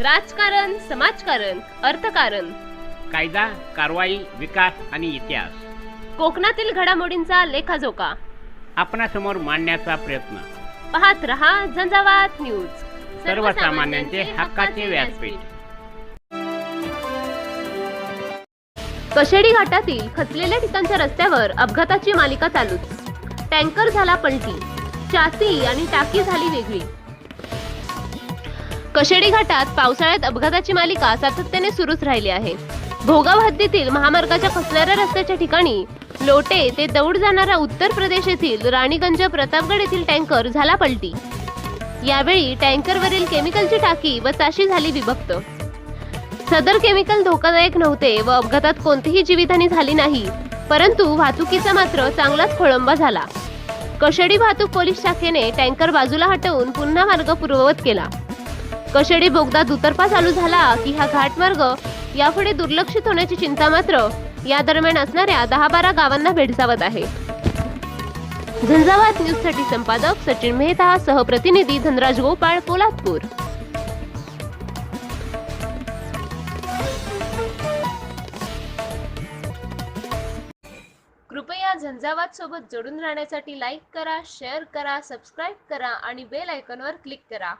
राजकारण समाजकारण अर्थकारण. कायदा कारवाई विकास आणि इतिहास. कोकणातील घडामोडींचा लेखाजोखा. आपणासमोर मांडण्याचा प्रयत्न. पाहत रहा झंझावात न्यूज. सर्वसामान्यांचे हक्काचे व्यासपीठ. कशेडी घाटातील खचलेल्या ठिकाणच्या रस्त्यावर अपघाताची मालिका चालूच. टँकर झाला पलटी. चासी आणि टाकी झाली वेगळी. कशेडी घाटात पावसाळ्यात अपघाताची मालिका सातत्याने सुरूच राहिली आहे. भोगाव हद्दीतील महामार्गाच्या खचणाऱ्या रस्त्याच्या ठिकाणी लोटे ते दौड जाणारा उत्तर प्रदेश येथील राणीगंज प्रतापगड येथील टँकर झाला पलटी. यावेळी टँकरवरील केमिकलची टाकी व चाशी झाली विभक्त. सदर केमिकल धोकादायक नव्हते व अपघातात कोणतीही जीवितहानी झाली नाही परंतु वाहतुकीचा मात्र चांगलाच खोळंबा झाला. कशेडी वाहतूक पोलीस शाखेने टँकर बाजूला हटवून पुन्हा मार्ग पूर्ववत केला. कशेडी बोगदा दुतर्फा चालू झाला की हा घाटमार्ग यापुढे दुर्लक्षित होण्याची चिंता मात्र या दरम्यान असणाऱ्या दहा बारा गावांना भेडसावत आहे. झंझावात न्यूजसाठी संपादक सचिन मेहता सहप्रतिनिधी धनराज गोपाळ कोल्हापूर. कृपया झंझावात सोबत जोडून राहण्यासाठी लाईक करा शेअर करा सबस्क्राईब करा आणि बेल आयकॉनवर क्लिक करा.